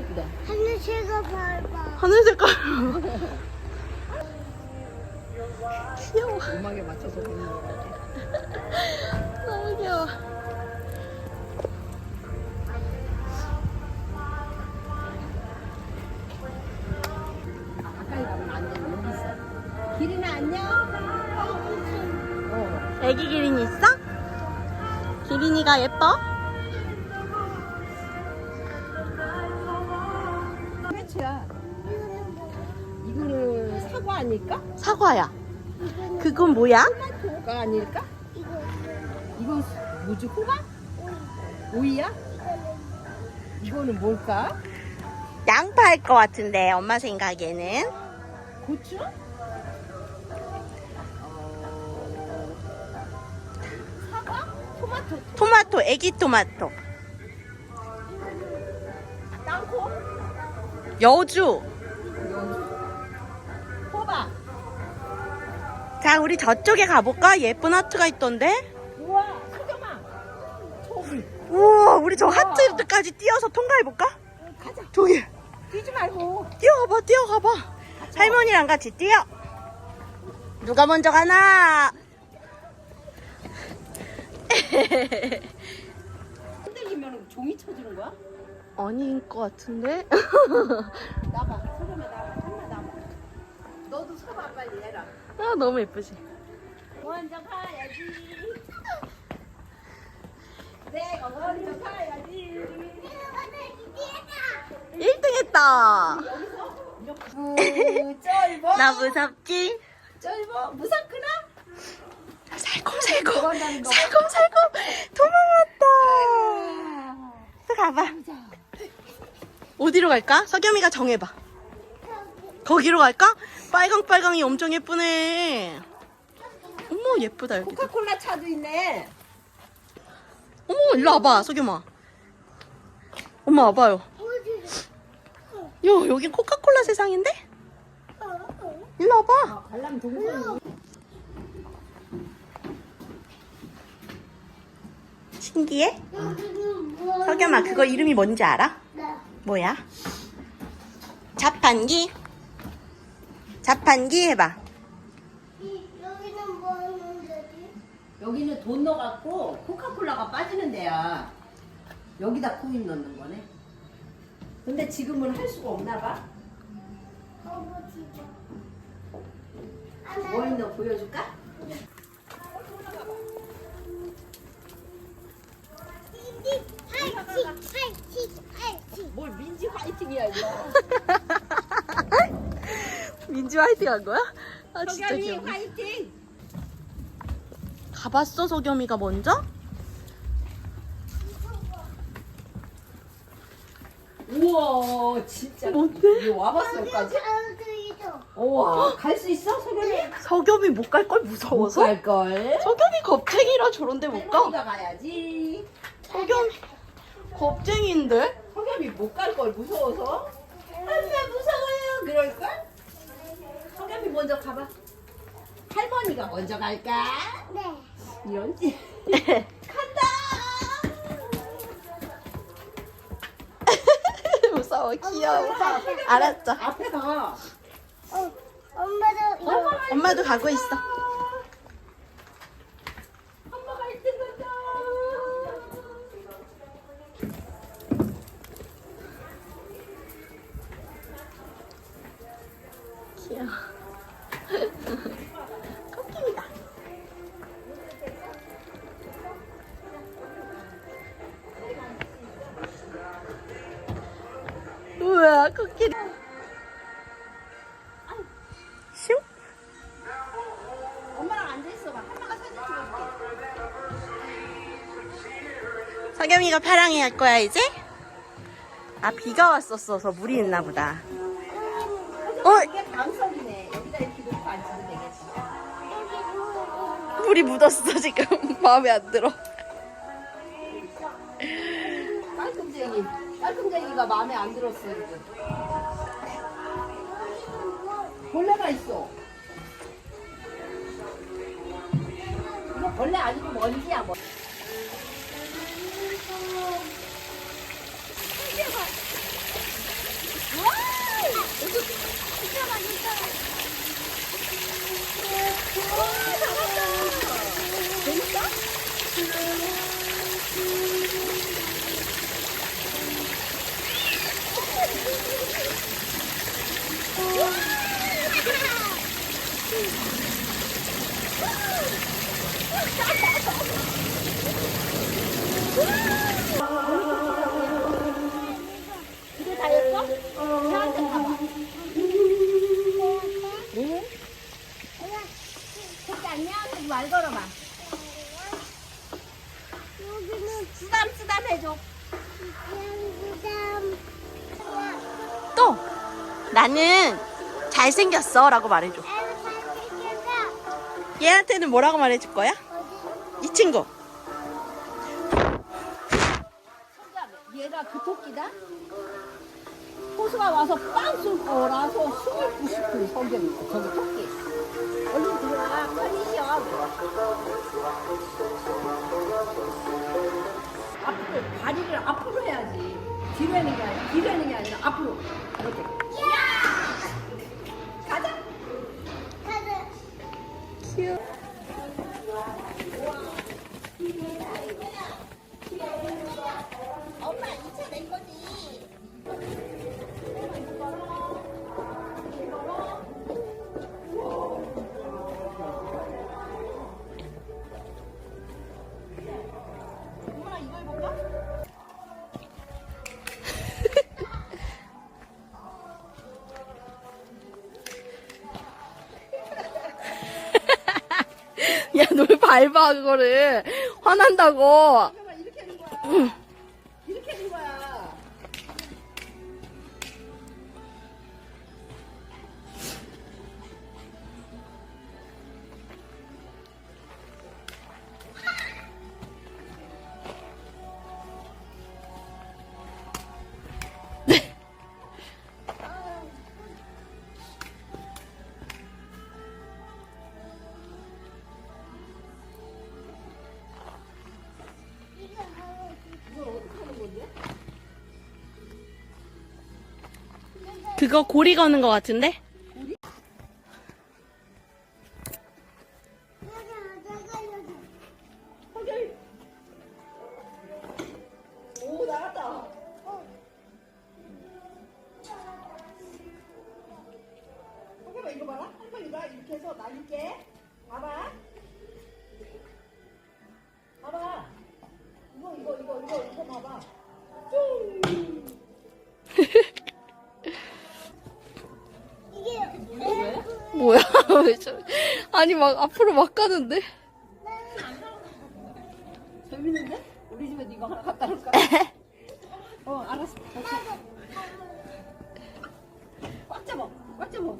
예쁘다. 하늘색가 밟아. 하늘 색깔. 귀여워. 음악에 맞춰서 보는 거 같아. 너무 귀여워. 가까이 가면 안 돼. 여기 있어. 기린아 안녕. 어. 애기 기린이 있어? 기린이가 예뻐? 아닐까? 사과야. 그건 뭐야? 토마토가 아닐까? 이건 뭐지? 호박? 오이야? 이거는 뭘까? 양파일 것 같은데 엄마 생각에는 고추? 사과? 토마토? 토마토, 애기 토마토, 땅콩? 여주. 자, 우리 저쪽에 가볼까? 예쁜 하트가 있던데. 우와 저기 우와, 우리 저 하트까지 뛰어서 통과해볼까? 가자 저기 뛰지 말고 뛰어가봐, 뛰어가봐. 할머니랑 같이 뛰어. 누가 먼저 가나? 흔들리면 종이 쳐주는 거야? 아닌 것 같은데? 나봐 소금아 나봐 한마 나봐 너도 서봐 빨리 해라 아, 너무 예쁘지? 먼저 가야지 내가 먼저 가야지 1등 했다. 여기서 쩔보 나 무섭지? 쩔보 무섭구나 살콤살콤. 도망가는 거 살콤살콤. 도망갔다. 또 가봐. 어디로 갈까? 석염이가 정해봐. 거기로 갈까? 빨강빨강이 엄청 예쁘네. 어머, 예쁘다, 여기도. 코카콜라 차도 있네 어머, 일로 와봐, 석염아. 엄마 와봐요. 야, 여긴 코카콜라 세상인데? 일로 와봐. 아, 관람 동선 신기해? 석염아, 그거 이름이 뭔지 알아? 뭐야? 자판기? 자판기 해봐. 여기는 뭐 하는 데지? 여기는 돈 넣어갖고 코카콜라가 빠지는 데야 여기다 코인 넣는 거네 근데 지금은 할 수가 없나 봐 아버지가. 뭐 있는 거 보여줄까? 팔찌, 팔찌, 팔찌. 뭘 민지 화이팅이야 이거 민지 화이팅 한 거야? 아, 진짜 석연이 귀여워. 화이팅 가봤어, 석염이가 먼저? 우와 진짜 뭔데? 이거 와봤어 여기까지? 우와 갈 수 있어 석연이? 석염이 못 갈 걸 무서워서? 갈걸 석염이 겁쟁이라 저런데 못 가. 할머니가 가야지 석염이 겁쟁이인데? 석연이 못 갈 걸 무서워서 할매 무서워요 그럴걸? 먼저 가봐 할머니가 먼저 갈까? 네. 이런 간다 무서워, 귀여워. 알았죠. 앞에 가 어, 엄마도 이거. 엄마도 가고 있어. 코끼리. 슝? 엄마랑 앉아있어 봐 엄마가 사진 찍어줄게 석염이가 파랑이 할 거야, 이제? 아, 비가 왔었어서 물이 있나 보다. 어, 이게 방석이네 여기다 이렇게 놓고 앉으면 되겠어 물이 묻었어, 지금. 마음에 안 들어. 깔끔쟁이 깔끔쟁이가 마음에 안 들었어 이제. 벌레가 있어. 이거 벌레 아니고 먼지야 먼지. 와, 잡았다. 재밌어? 이게 다였어? 저한테 가봐. 응? 저기 안녕. 저기 말 걸어봐. 여기는 쓰담 쓰담 해줘. 또 나는 잘생겼어 라고 말해줘. 얘한테는 뭐라고 말해줄 거야? 이 친구. 얘가 그 토끼다. 호수가 와서 빵 쏠거라서 숨을 부시고 성경이 저기 토끼. 얼른 들어와. 빨리 쉬어. 앞으로 다리를 앞으로 해야지. 뒤로 하는 게 아니라 뒤로 하는 게 아니라 앞으로. 이렇게. 야, 너 왜 밟아, 그거를. 화난다고. 그거 고리 거는 거 같은데? 오 나갔다. 성경아 이거 봐라. 성경이가 이렇게 해서 날릴게. 봐봐. 왜 저, 아니, 막 앞으로 막 가는데? 재밌는데? 우리 집에 이거 하나 갖다 놓을까? 어 알았어. 꽉 잡아. 꽉 잡아.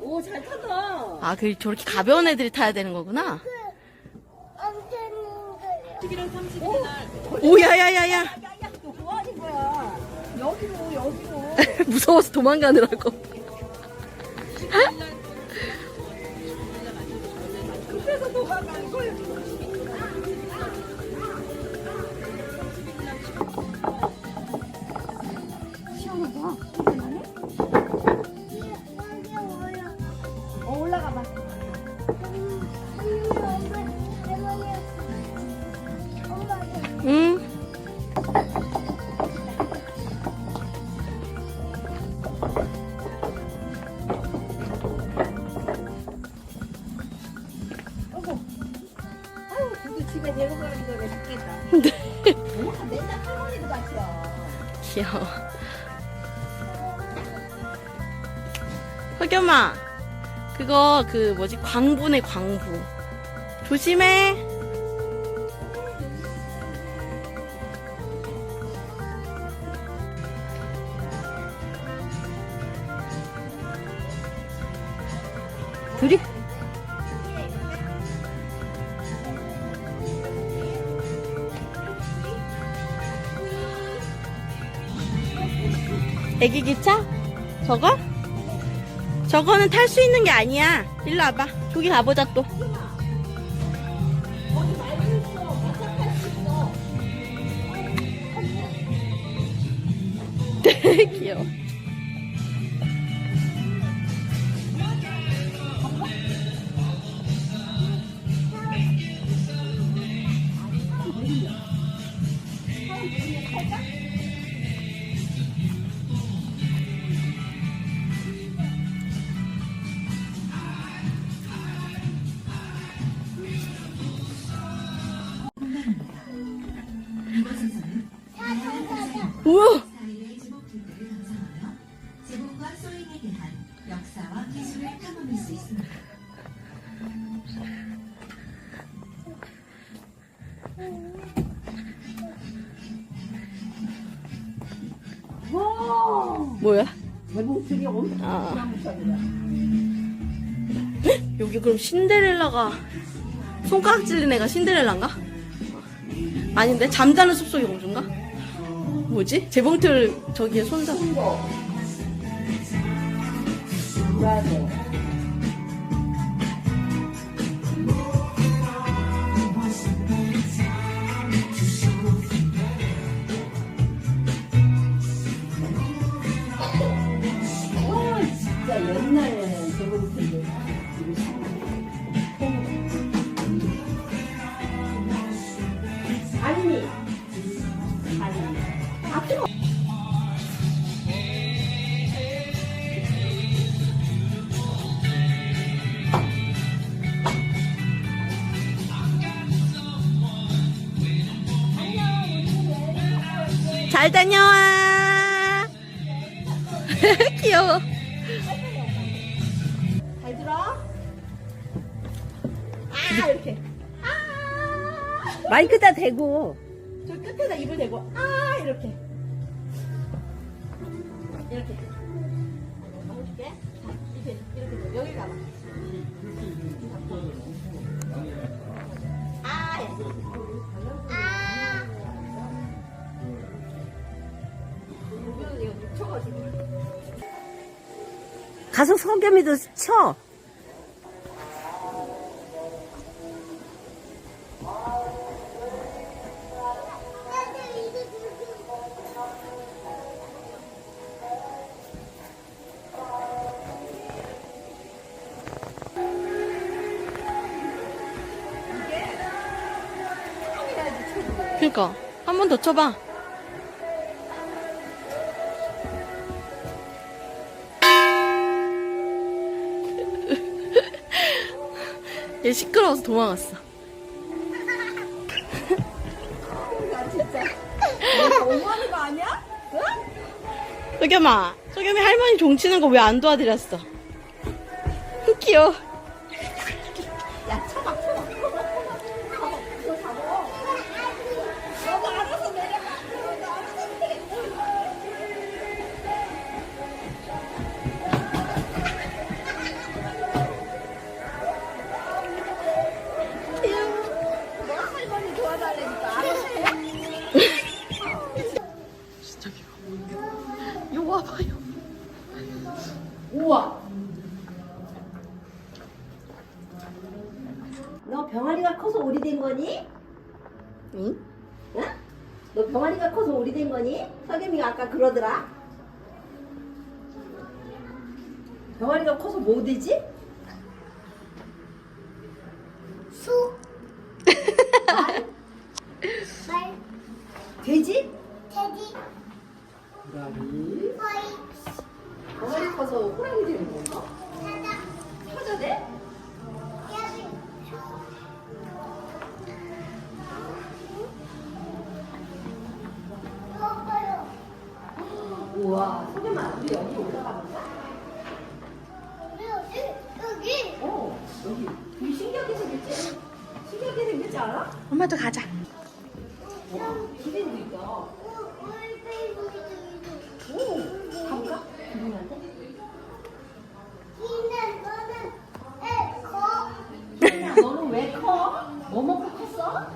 오잘 탄다. 아, 그, 저렇게 가벼운 애들이 타야 되는 거구나? 엄청 거요. 오, 야, 야, 야, 야. 야야 너 뭐하는 거야? 여기로 여기로. 무서워서 도망가느라고. 시원하다. 시원하네? 어 올라가 봐. 석겸아, 그거, 그, 뭐지, 광부네, 광부. 조심해. 둘이? 애기 기차? 저거? 저거는 탈 수 있는 게 아니야. 일로 와봐. 저기 가보자 또. 거기. 귀여워. 우와! 뭐야? 대봉틀이 엄청 아. 여기 그럼 신데렐라가 손가락 찔린 애가 신데렐라인가? 아닌데 잠자는 숲속의 공주인가? 뭐지? 재봉틀 저기에 손잡. 거. 아니니 앞으로 잘 다녀와. 귀여워. 잘 들어 아 이렇게 아 마이크다 대고. 저 끝에다 입을 대고 아 이렇게 이렇게 넣어줄게 자 이렇게 이렇게 돼. 여기 가봐 아. 아 이거 가서 석겸이도 쳐. 그니까 한 번 더 쳐봐. 얘 시끄러워서 도망갔어. 나 진짜 내가 오만한 거 아니야? 응? 소겸아, 소겸이 할머니 종치는 거 왜 안 도와드렸어? 귀여워. 야 쳐봐 쳐봐 너 병아리가 커서 오리 된 거니? 응? 응? 너 병아리가 커서 오리 된 거니? 석겸이가 아까 그러더라 병아리가 커서 뭐 되지? 수. 말. 말. 돼지? 돼지. 호랑이 허이. 병아리 커서 호랑이 되는 건가? 사자. 사자 돼? 야비. 먹어요. 우와 석겸아 우리 여기 올라가 볼까? 우리 어디? 여기. 어 여기 되게 신기하게 생겼지? 신기하게 생겼지 않아? 엄마도 가자. 와 기린도 있다 어, 우리 베이비도 있어. 오 가볼까? 기린한테? 희는 너는 애 커. 야, 너는 왜 커? 뭐 먹고 컸어?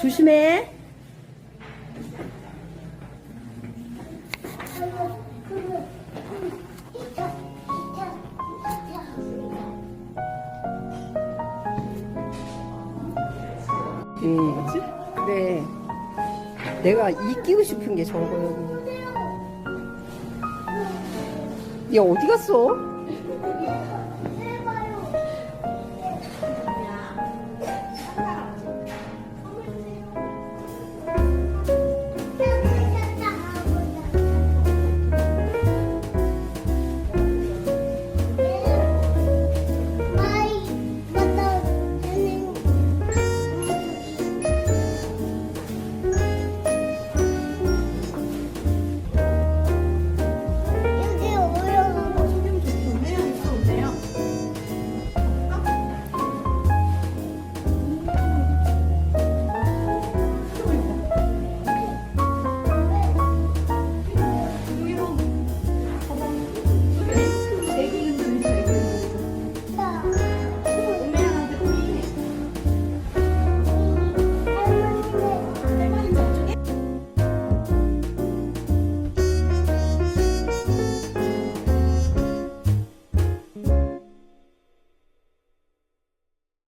조심해. 네. 네. 내가 이 끼고 싶은 게 저거예요. 얘 어디 갔어?